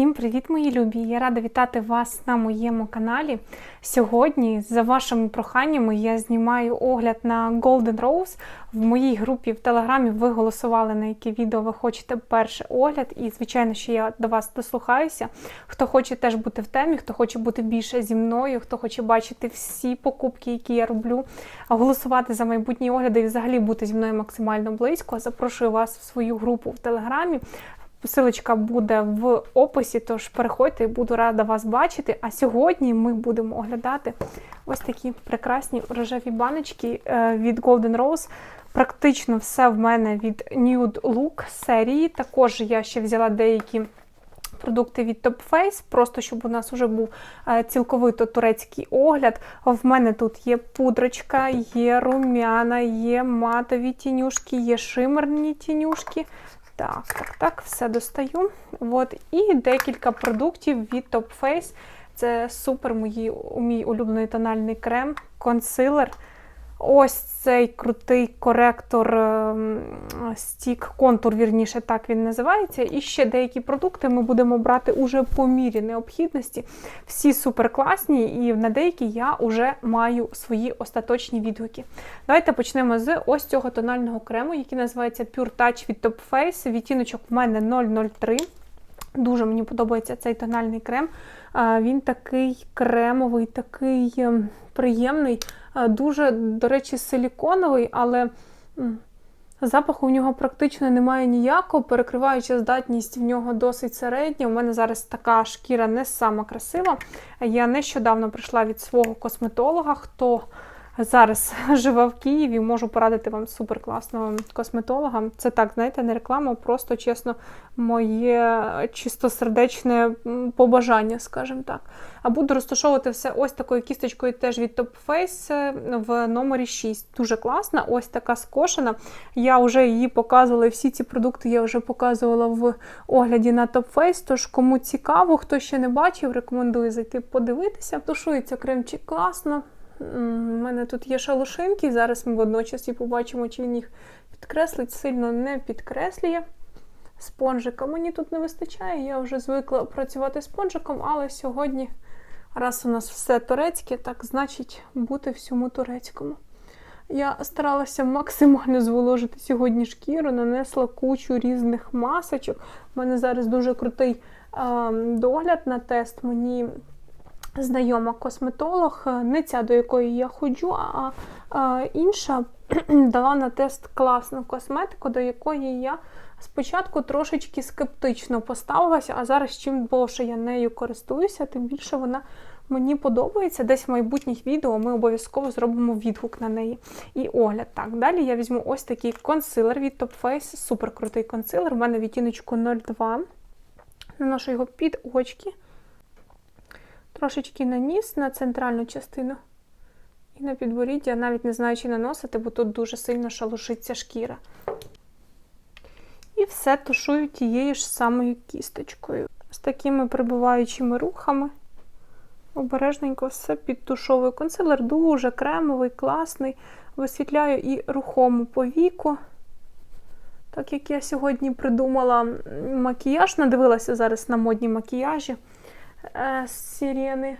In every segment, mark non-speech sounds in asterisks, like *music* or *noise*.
Всім привіт, мої любі! Я рада вітати вас на моєму каналі. Сьогодні, за вашими проханнями, я знімаю огляд на Golden Rose. В моїй групі в Телеграмі ви голосували, на яке відео ви хочете перший огляд. І, звичайно, що я до вас дослухаюся. Хто хоче теж бути в темі, хто хоче бути більше зі мною, хто хоче бачити всі покупки, які я роблю, голосувати за майбутні огляди і взагалі бути зі мною максимально близько. Запрошую вас в свою групу в Телеграмі. Посилочка буде в описі, тож переходьте буду рада вас бачити. А сьогодні ми будемо оглядати ось такі прекрасні рожеві баночки е, від Golden Rose. Практично все в мене від Nude Look серії. Також я ще взяла деякі продукти від Top Face, просто щоб у нас вже був е, цілковито турецький огляд. В мене тут є пудрочка, є рум'яна, є матові тінюшки, є шимерні тінюшки. Так, так, так, все достаю. От. І декілька продуктів від Top Face. Це супер мої, мій улюблений тональний крем, консилер. Ось цей крутий коректор ем, стік, контур, вірніше, так він називається. І ще деякі продукти ми будемо брати уже по мірі необхідності. Всі супер класні, і на деякі я вже маю свої остаточні відгуки. Давайте почнемо з ось цього тонального крему, який називається Pure Touch від Top Face. Відтіночок в мене 003. Дуже мені подобається цей тональний крем. Він такий кремовий, такий ем, приємний, дуже, до речі, силіконовий, але запаху в нього практично немає ніякого. Перекриваюча здатність в нього досить середня. У мене зараз така шкіра не сама красива. Я нещодавно прийшла від свого косметолога. хто зараз *laughs* живе в Києві, можу порадити вам супер класного косметолога. Це так, знаєте, не реклама, просто чесно, моє чистосердечне побажання, скажімо так. А буду розташовувати все ось такою кісточкою теж від Top Face е, в номері 6. Дуже класна, ось така скошена. Я вже її показувала, всі ці продукти я вже показувала в огляді на Top Face, Тож, кому цікаво, хто ще не бачив, рекомендую зайти подивитися. Тушується кремчик класно. У мене тут є шалушинки, зараз ми водночас і побачимо, чи він їх підкреслить, сильно не підкреслює. Спонжика мені тут не вистачає, я вже звикла працювати спонжиком, але сьогодні, раз у нас все турецьке, так значить бути всьому турецькому. Я старалася максимально зволожити сьогодні шкіру, нанесла кучу різних масочок. У мене зараз дуже крутий а, догляд на тест. Мені знайома косметолог, е, не ця, до якої я ходжу, а, а інша дала на тест класну косметику, до якої я спочатку трошечки скептично поставилася, а зараз, чим довше я нею користуюся, тим більше вона. Мені подобається, десь в майбутніх відео ми обов'язково зробимо відгук на неї. І огляд. Так, далі я візьму ось такий консилер від Top Face, супер крутий консилер. У мене відтіночку 02. Наношу його під очки. Трошечки на ніс, на центральну частину. І на підборіддя, навіть не знаю, чи наносити, бо тут дуже сильно шалушиться шкіра. І все тушую тією ж самою кісточкою. З такими прибуваючими рухами. Обережненько все підтушовую. Консилер дуже кремовий, класний. Висвітляю і рухому повіку. Так як я сьогодні придумала макіяж, надивилася зараз на модні макіяжі. Е, сирени.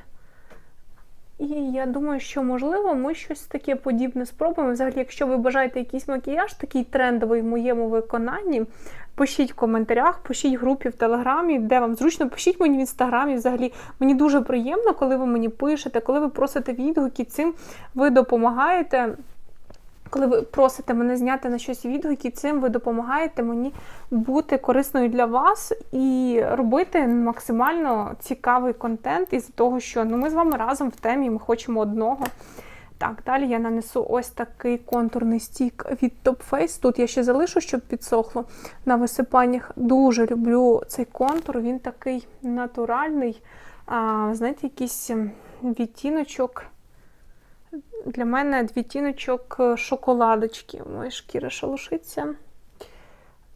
І я думаю, що, можливо, ми щось таке подібне спробуємо. Взагалі, якщо ви бажаєте якийсь макіяж, такий трендовий в моєму виконанні, пишіть в коментарях, пишіть в групі в Телеграмі, де вам зручно, пишіть мені в інстаграмі. Взагалі, мені дуже приємно, коли ви мені пишете, коли ви просите відгуки, цим ви допомагаєте. Коли ви просите мене зняти на щось відгуки, цим ви допомагаєте мені бути корисною для вас і робити максимально цікавий контент із того, що ну, ми з вами разом в темі, ми хочемо одного. Так, далі я нанесу ось такий контурний стік від Top Face. Тут я ще залишу, щоб підсохло на висипаннях. Дуже люблю цей контур, він такий натуральний. А, Знаєте, якийсь відтіночок. Для мене відтіночок е, шоколадочки. Моя шкіра шалушиться.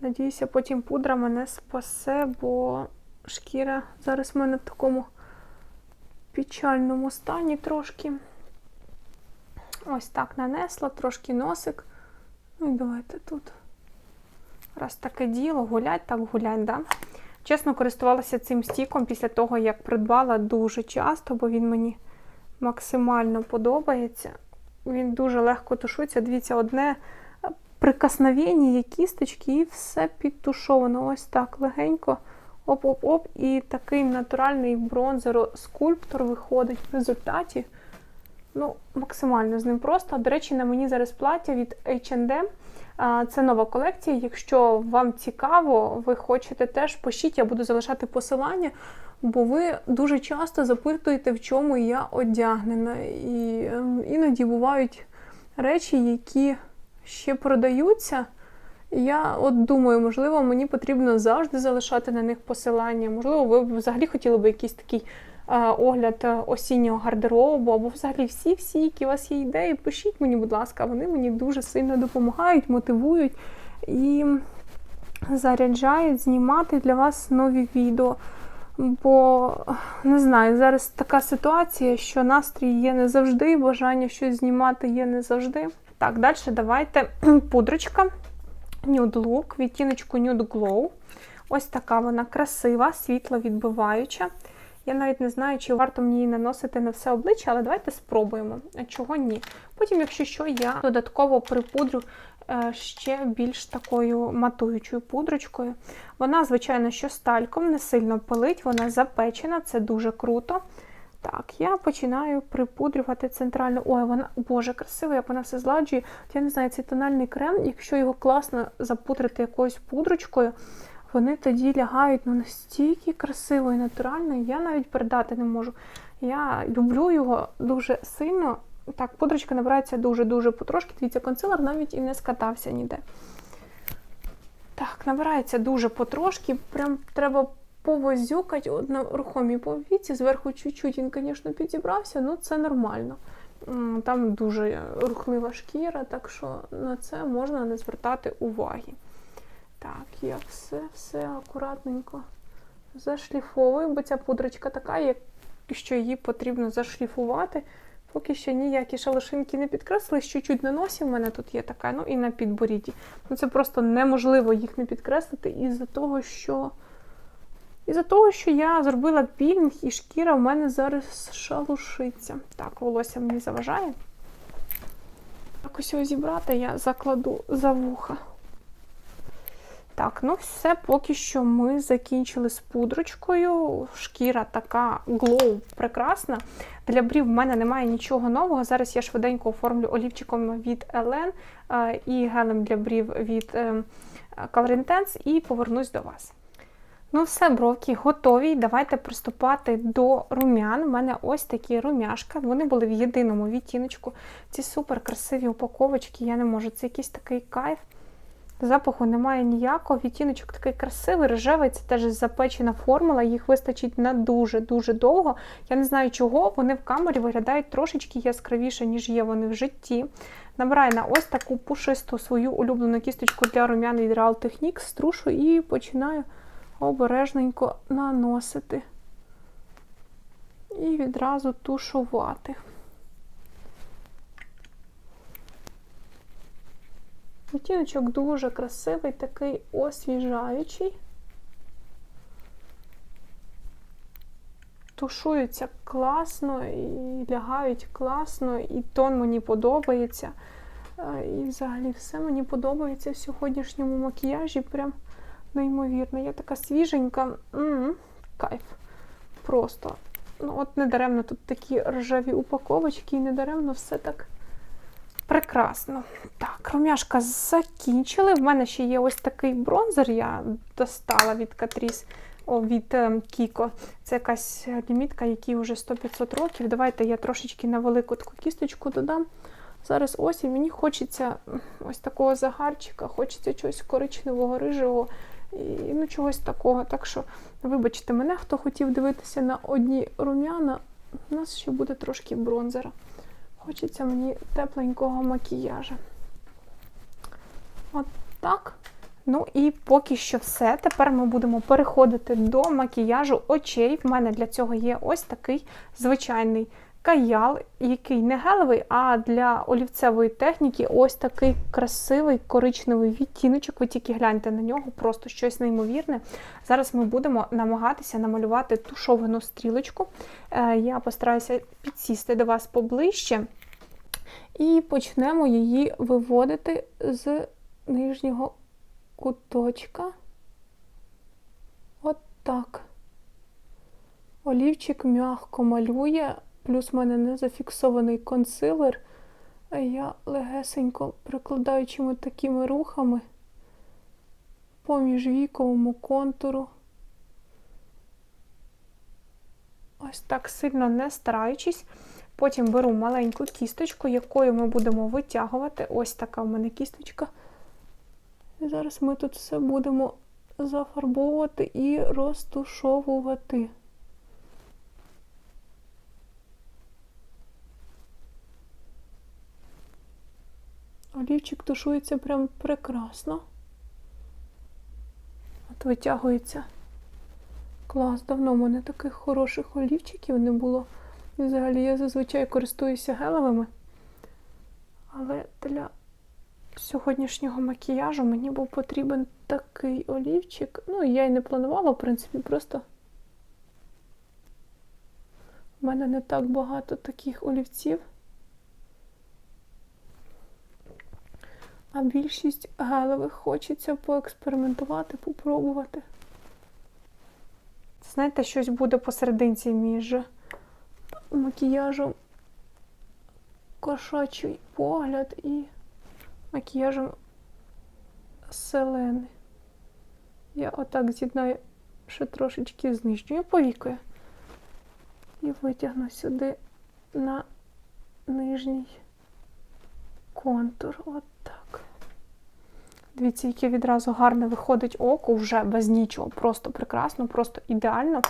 Надіюся, потім пудра мене спасе, бо шкіра зараз в мене в такому печальному стані трошки. Ось так нанесла, трошки носик. Ну і давайте тут. Раз таке діло, гулять, так гулять, да? Чесно, користувалася цим стіком після того, як придбала дуже часто, бо він мені максимально подобається. Він дуже легко тушується. Дивіться, одне прикосновення є кісточки, і все підтушовано. Ось так легенько. Оп-оп-оп. І такий натуральний бронзеро-скульптор виходить в результаті. Ну, максимально з ним просто. До речі, на мені зараз плаття від H&M. Це нова колекція. Якщо вам цікаво, ви хочете теж пишіть, я буду залишати посилання, бо ви дуже часто запитуєте, в чому я одягнена. І ем, іноді бувають речі, які ще продаються. Я от думаю, можливо, мені потрібно завжди залишати на них посилання. Можливо, ви взагалі хотіли б якийсь такий е, огляд е, осіннього гардеробу, або взагалі всі-всі, які у вас є ідеї, пишіть мені, будь ласка, вони мені дуже сильно допомагають, мотивують і заряджають знімати для вас нові відео. Бо не знаю, зараз така ситуація, що настрій є не завжди, бажання щось знімати є не завжди. Так, далі давайте *clears throat* пудрочка. Nude Look, відтіночку Nude Glow. Ось така вона красива, світло відбиваюча. Я навіть не знаю, чи варто мені її наносити на все обличчя, але давайте спробуємо. Чого ні? Потім, якщо що, я додатково припудрю е, ще більш такою матуючою пудрочкою. Вона, звичайно, що з не сильно пилить, вона запечена, це дуже круто. Так, я починаю припудрювати центральну. Ой, вона, боже, красиво, як вона все зладжує. Я не знаю, цей тональний крем, якщо його класно запудрити якоюсь пудрочкою, вони тоді лягають ну, настільки красиво і натурально, я навіть передати не можу. Я люблю його дуже сильно. Так, пудрочка набирається дуже-дуже потрошки. Дивіться, консилер навіть і не скатався ніде. Так, набирається дуже потрошки. Прям треба повозюкать от на рухомій повіці. Зверху чуть-чуть він, звісно, підібрався, ну це нормально. Там дуже рухлива шкіра, так що на це можна не звертати уваги. Так, я все-все акуратненько зашліфовую, бо ця пудрочка така, що її потрібно зашліфувати. Поки що ніякі шалошинки не підкреслили, чуть-чуть на носі в мене тут є така, ну і на підборідді. Ну Це просто неможливо їх не підкреслити із-за того, що із-за того, що я зробила пілінг і шкіра в мене зараз шалушиться. Так, волосся мені заважає. Так, ось його зібрати я закладу за вуха. Так, ну все, поки що ми закінчили з пудрочкою. Шкіра така глоу прекрасна. Для брів в мене немає нічого нового. Зараз я швиденько оформлю олівчиком від Елен і гелем для брів від ем, Color Intense і повернусь до вас. Ну, все, бровки готові. Давайте приступати до румян. У мене ось такі румяшка. Вони були в єдиному відтіночку. Ці супер красиві упаковочки, я не можу. Це якийсь такий кайф. Запаху немає ніякого. Відтіночок такий красивий, рожевий, це теж запечена формула, їх вистачить на дуже-дуже довго. Я не знаю чого, вони в камері виглядають трошечки яскравіше, ніж є вони в житті. Набираю на ось таку пушисту свою улюблену кісточку для румян від Real Techniques, струшу і починаю обережненько наносити і відразу тушувати. Відтіночок дуже красивий, такий освіжаючий. Тушуються класно і лягають класно, і тон мені подобається. І взагалі все мені подобається в сьогоднішньому макіяжі. Прям неймовірно. Я така свіженька. М -м, кайф. Просто. Ну, от недаремно тут такі ржаві упаковочки, і недаремно все так прекрасно. Так, румяшка закінчили. В мене ще є ось такий бронзер, я достала від Catrice, о, від е, Kiko. Це якась лімітка, якій вже 100-500 років. Давайте я трошечки на велику таку кісточку додам. Зараз осінь, мені хочеться ось такого загарчика, хочеться чогось коричневого, рижого і ну, чогось такого. Так що, вибачте мене, хто хотів дивитися на одні рум'яна, у нас ще буде трошки бронзера. Хочеться мені тепленького макіяжа. От так. Ну і поки що все. Тепер ми будемо переходити до макіяжу очей. В мене для цього є ось такий звичайний каял, який не гелевий, а для олівцевої техніки ось такий красивий коричневий відтіночок. Ви тільки гляньте на нього, просто щось неймовірне. Зараз ми будемо намагатися намалювати тушовану стрілочку. Е, Я постараюся підсісти до вас поближче. І почнемо її виводити з нижнього куточка. От так. Олівчик м'яко малює, плюс в мене не зафіксований консилер, а я легесенько прикладаючими такими рухами по міжвіковому контуру. Ось так сильно не стараючись. Потім беру маленьку кісточку, якою ми будемо витягувати. Ось така в мене кісточка. І зараз ми тут все будемо зафарбовувати і розтушовувати. Олівчик тушується прям прекрасно. От витягується. Клас, давно в мене таких хороших олівчиків не було. І взагалі я зазвичай користуюся гелевими. Але для сьогоднішнього макіяжу мені був потрібен такий олівчик. Ну, я й не планувала, в принципі, просто в мене не так багато таких олівців. А більшість гелевих хочеться поекспериментувати, попробувати. Знаєте, щось буде посерединці між макіяжем кошачий погляд і макіяжем селени. Я отак з'єднаю ще трошечки знижньою повікою і витягну сюди на нижній контур. От. Дивіться, яке відразу гарне виходить око вже без нічого. Просто прекрасно, просто ідеально.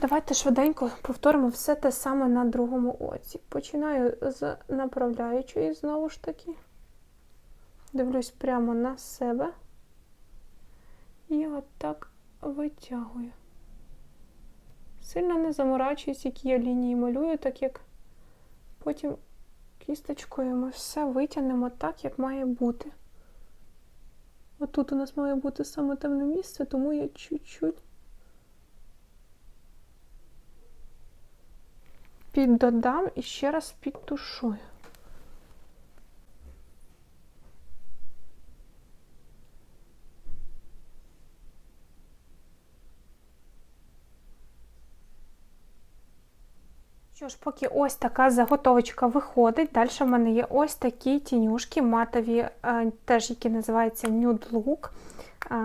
Давайте швиденько повторимо все те саме на другому оці. Починаю з направляючої, знову ж таки. Дивлюсь прямо на себе. І отак витягую. Сильно не заморачуюсь, які я лінії малюю, так як потім кісточкою ми все витягнемо так, як має бути. Отут у нас має бути саме темне місце, тому я чуть-чуть піддодам і ще раз підтушую. Що ж, поки ось така заготовочка виходить, далі в мене є ось такі тінюшки матові, е, теж які називаються Nude Look. Е,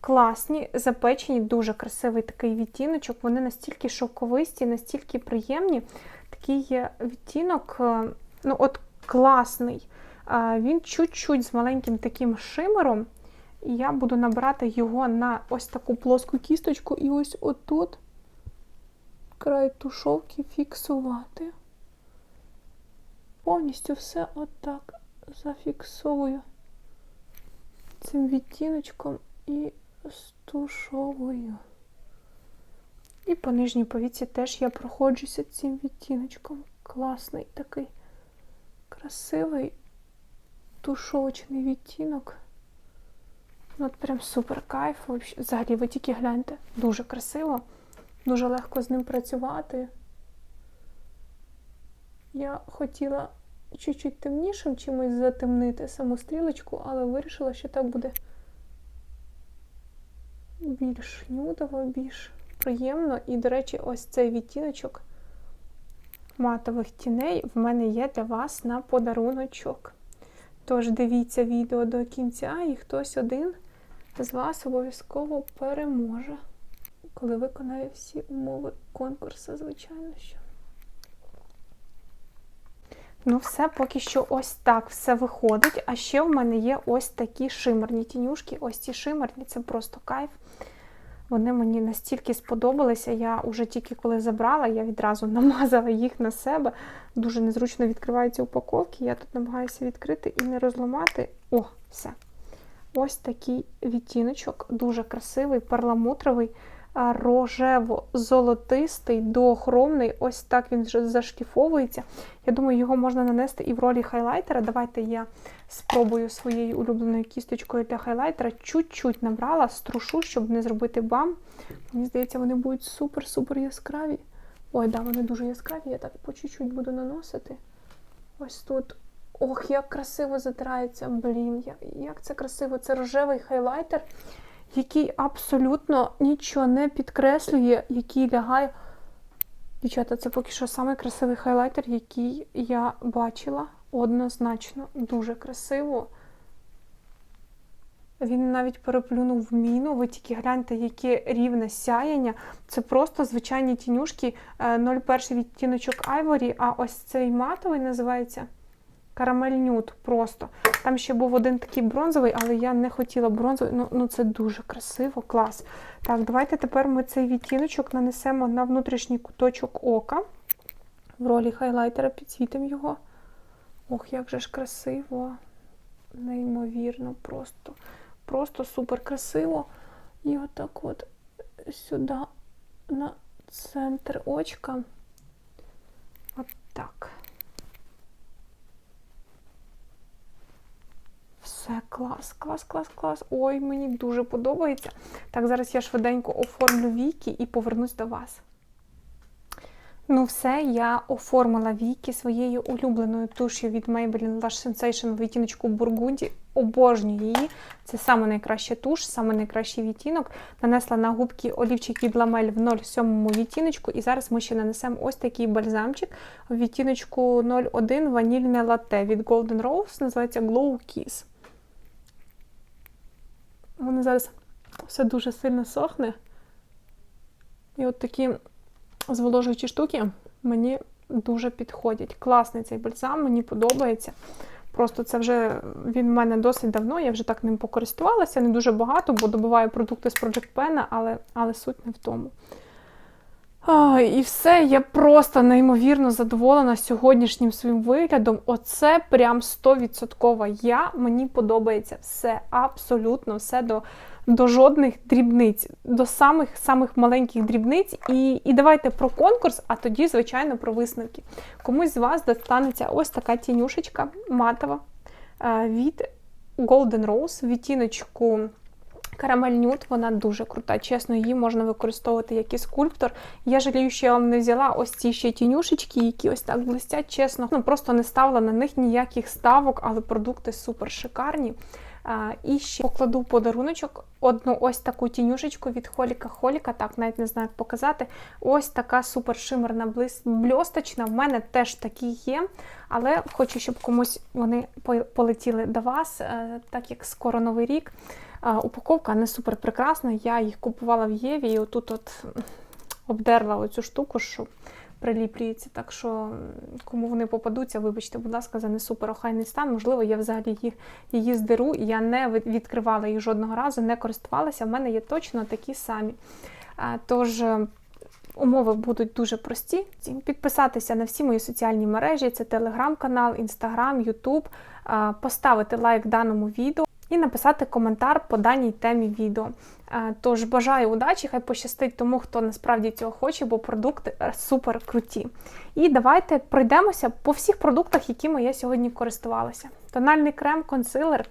класні, запечені, дуже красивий такий відтіночок. Вони настільки шовковисті, настільки приємні. Такий відтінок, е, ну от класний. Він чуть-чуть з маленьким таким шимером. І я буду набирати його на ось таку плоску кісточку, і ось отут край тушовки фіксувати. Повністю все отак зафіксовую цим відтіночком і стушовую. І по нижній повіці теж я проходжуся цим відтіночком. Класний такий красивий тушовочний відтінок. Ну, от прям супер кайф. Взагалі, ви тільки гляньте, дуже красиво. Дуже легко з ним працювати. Я хотіла чуть-чуть темнішим чимось затемнити саму стрілочку, але вирішила, що так буде більш нюдово, більш приємно. І, до речі, ось цей відтіночок матових тіней в мене є для вас на подаруночок. Тож дивіться відео до кінця, і хтось один з вас обов'язково переможе коли виконаю всі умови конкурсу, звичайно що. Ну, все, поки що ось так все виходить. А ще в мене є ось такі шимерні тінюшки. Ось ці шимерні, це просто кайф. Вони мені настільки сподобалися. Я вже тільки коли забрала, я відразу *laughs* намазала їх на себе. Дуже незручно відкриваються упаковки. Я тут намагаюся відкрити і не розламати. О, все. Ось такий відтіночок, дуже красивий, перламутровий. Рожево-золотистий, доохромний. Ось так він вже зашліфовується. Я думаю, його можна нанести і в ролі хайлайтера. Давайте я спробую своєю улюбленою кісточкою для хайлайтера. Чуть-чуть набрала, струшу, щоб не зробити бам. Мені здається, вони будуть супер-супер яскраві. Ой, да, вони дуже яскраві. Я так по чуть-чуть буду наносити. Ось тут. Ох, як красиво затирається. Блін, як, як це красиво. Це рожевий хайлайтер, який абсолютно нічого не підкреслює, який лягає. Дівчата, це поки що самий красивий хайлайтер, який я бачила. Однозначно, дуже красиво. Він навіть переплюнув міну. Ви тільки гляньте, яке рівне сяяння. Це просто звичайні тінюшки, е, 01 відтіночок Айворі, а ось цей матовий називається Карамель Нюд просто. Там ще був один такий бронзовий, але я не хотіла бронзовий. Ну, ну це дуже красиво, клас. Так, давайте тепер ми цей відтіночок нанесемо на внутрішній куточок ока. В ролі хайлайтера підсвітимо його. Ох, як же ж красиво. Неймовірно, просто. Просто супер красиво. І отак от сюди на центр очка. От Все, клас, клас, клас, клас. Ой, мені дуже подобається. Так, зараз я швиденько оформлю віки і повернусь до вас. Ну, все, я оформила віки своєю улюбленою туш'ю від Maybelline Lash Sensation в відтіночку Бургунді. Обожнюю її. Це саме найкраща туш, саме найкращий відтінок. Нанесла на губки олівчик від Ламель в 07 відтіночку. І зараз ми ще нанесемо ось такий бальзамчик в відтіночку 01 ванільне латте від Golden Rose, називається Glow Kiss. Воно зараз все дуже сильно сохне. І от такі зволожуючі штуки мені дуже підходять. Класний цей бальзам, мені подобається. Просто це вже він в мене досить давно, я вже так ним покористувалася, не дуже багато, бо добуваю продукти з Project Pen, але, але суть не в тому. І все, я просто неймовірно задоволена сьогоднішнім своїм виглядом. Оце прям 100% я. Мені подобається все, абсолютно все до до жодних дрібниць, до самих самих маленьких дрібниць. І і давайте про конкурс, а тоді, звичайно, про висновки. Комусь з вас достанеться ось така тінюшечка матова від Golden Rose, відтіночку Карамель Нюд, вона дуже крута. Чесно, її можна використовувати як і скульптор. Я жалію, що я вам не взяла ось ці ще тінюшечки, які ось так блистять. Чесно, ну просто не ставила на них ніяких ставок, але продукти супер шикарні. А, І ще покладу подаруночок одну ось таку тінюшечку від Холіка Холіка, так, навіть не знаю, як показати. Ось така супер шимерна бльосточна. В мене теж такі є, але хочу, щоб комусь вони полетіли до вас, е, так як скоро новий рік. Упаковка не супер прекрасна. Я їх купувала в Єві і отут от обдерла оцю штуку, що приліплюється. Так що, кому вони попадуться, вибачте, будь ласка, за не супер охайний стан. Можливо, я взагалі їх її здеру, я не відкривала їх жодного разу, не користувалася. У мене є точно такі самі. Тож. Е, умови будуть дуже прості. Підписатися на всі мої соціальні мережі: це телеграм-канал, інстаграм, ютуб, поставити лайк даному відео і написати коментар по даній темі відео. Е, тож бажаю удачі, хай пощастить тому, хто насправді цього хоче, бо продукти е, супер круті. І давайте пройдемося по всіх продуктах, якими я сьогодні користувалася. Тональний крем, консилер.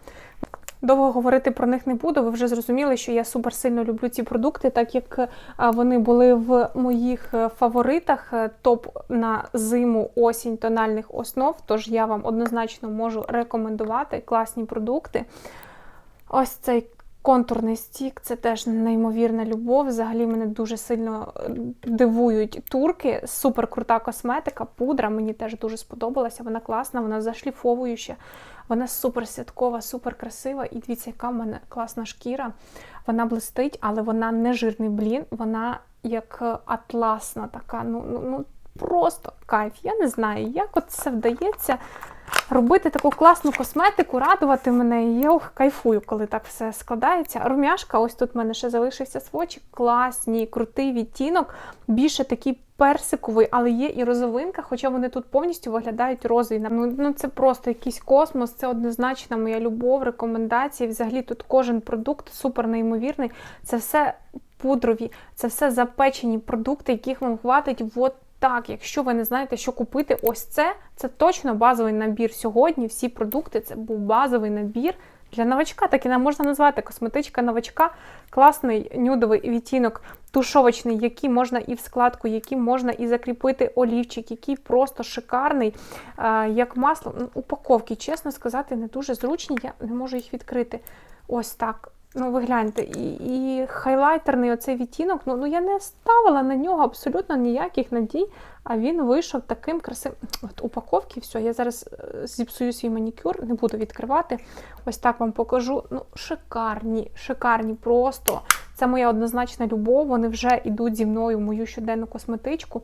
Довго говорити про них не буду. Ви вже зрозуміли, що я супер сильно люблю ці продукти, так як е, вони були в моїх фаворитах. Топ на зиму осінь тональних основ. Тож я вам однозначно можу рекомендувати класні продукти. Ось цей контурний стік це теж неймовірна любов. Взагалі мене дуже сильно е, дивують турки. Супер крута косметика, пудра. Мені теж дуже сподобалася. Вона класна, вона зашліфовуюча, вона супер святкова, супер красива. І дивіться, яка в мене класна шкіра. Вона блистить, але вона не жирний блін, вона як атласна така. ну, ну, ну Просто кайф. Я не знаю, як от це вдається робити таку класну косметику, радувати мене. І я ох, кайфую, коли так все складається. Румяшка, ось тут в мене ще залишився свочик. Класні, крутий відтінок. Більше такий персиковий, але є і розовинка, хоча вони тут повністю виглядають розові. Ну, ну це просто якийсь космос, це однозначна моя любов, рекомендації. Взагалі тут кожен продукт супер неймовірний. Це все пудрові, це все запечені продукти, яких вам хватить. от так, якщо ви не знаєте, що купити, ось це це точно базовий набір. Сьогодні всі продукти це був базовий набір для новачка. Так і нам можна назвати косметичка новачка. Класний нюдовий відтінок, тушовочний, який можна і в складку, який можна і закріпити олівчик, який просто шикарний, як масло. Ну, Упаковки, чесно сказати, не дуже зручні. Я не можу їх відкрити. Ось так. Ну, ви гляньте, і і хайлайтерний оцей відтінок, ну ну я не ставила на нього абсолютно ніяких надій, а він вийшов таким красивим. От упаковки, все, я зараз е, зіпсую свій манікюр, не буду відкривати. Ось так вам покажу. Ну, шикарні, шикарні просто. Це моя однозначна любов. Вони вже йдуть зі мною в мою щоденну косметичку.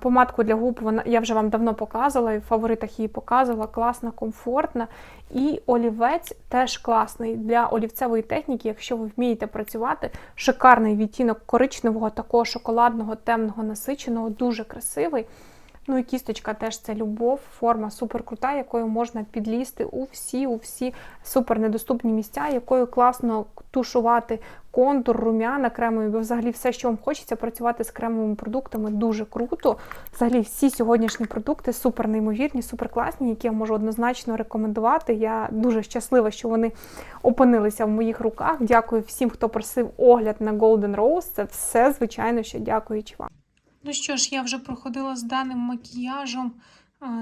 Помадку для губ вона я вже вам давно показувала, і в фаворитах її показувала. Класна, комфортна. І олівець теж класний для олівцевої техніки, якщо ви вмієте працювати. Шикарний відтінок коричневого, такого шоколадного, темного, насиченого, дуже красивий. Ну і кісточка теж це любов, форма супер крута, якою можна підлізти у всі, у всі супер недоступні місця, якою класно тушувати контур, рум'яна кремові, бо взагалі все, що вам хочеться, працювати з кремовими продуктами дуже круто. Взагалі, всі сьогоднішні продукти супер неймовірні, супер класні, які я можу однозначно рекомендувати. Я дуже щаслива, що вони опинилися в моїх руках. Дякую всім, хто просив огляд на Golden Rose. Це все, звичайно, що дякуючи вам. Ну що ж, я вже проходила з даним макіяжом.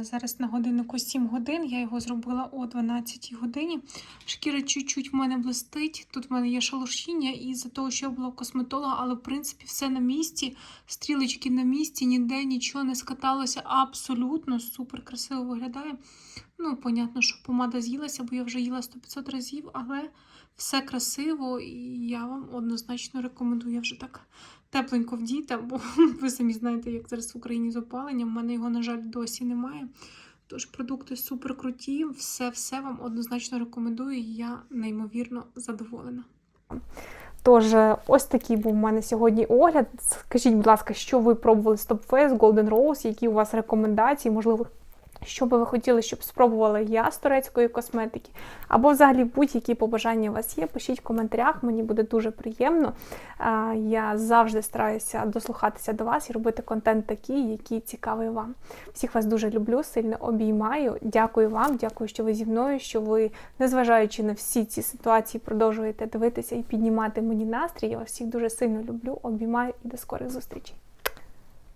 Зараз на годиннику 7 годин. Я його зробила о 12 годині. Шкіра чуть-чуть в мене блистить. Тут в мене є шалушіння із-за того, що я була косметолога, але в принципі все на місці. Стрілочки на місці, ніде нічого не скаталося. Абсолютно супер красиво виглядає. Ну, понятно, що помада з'їлася, бо я вже їла 100-500 разів, але все красиво і я вам однозначно рекомендую. Я вже так тепленько вдіти, бо *laughs* ви самі знаєте, як зараз в Україні з опаленням. У мене його, на жаль, досі немає. Тож продукти супер круті, все-все вам однозначно рекомендую, я неймовірно задоволена. Тож, ось такий був у мене сьогодні огляд. Скажіть, будь ласка, що ви пробували з Top Face, Golden Rose, які у вас рекомендації, можливо, що би ви хотіли, щоб спробувала я з турецької косметики, або взагалі будь-які побажання у вас є, пишіть в коментарях, мені буде дуже приємно. Я завжди стараюся дослухатися до вас і робити контент такий, який цікавий вам. Всіх вас дуже люблю, сильно обіймаю. Дякую вам, дякую, що ви зі мною, що ви, незважаючи на всі ці ситуації, продовжуєте дивитися і піднімати мені настрій. Я вас всіх дуже сильно люблю, обіймаю і до скорих зустрічей.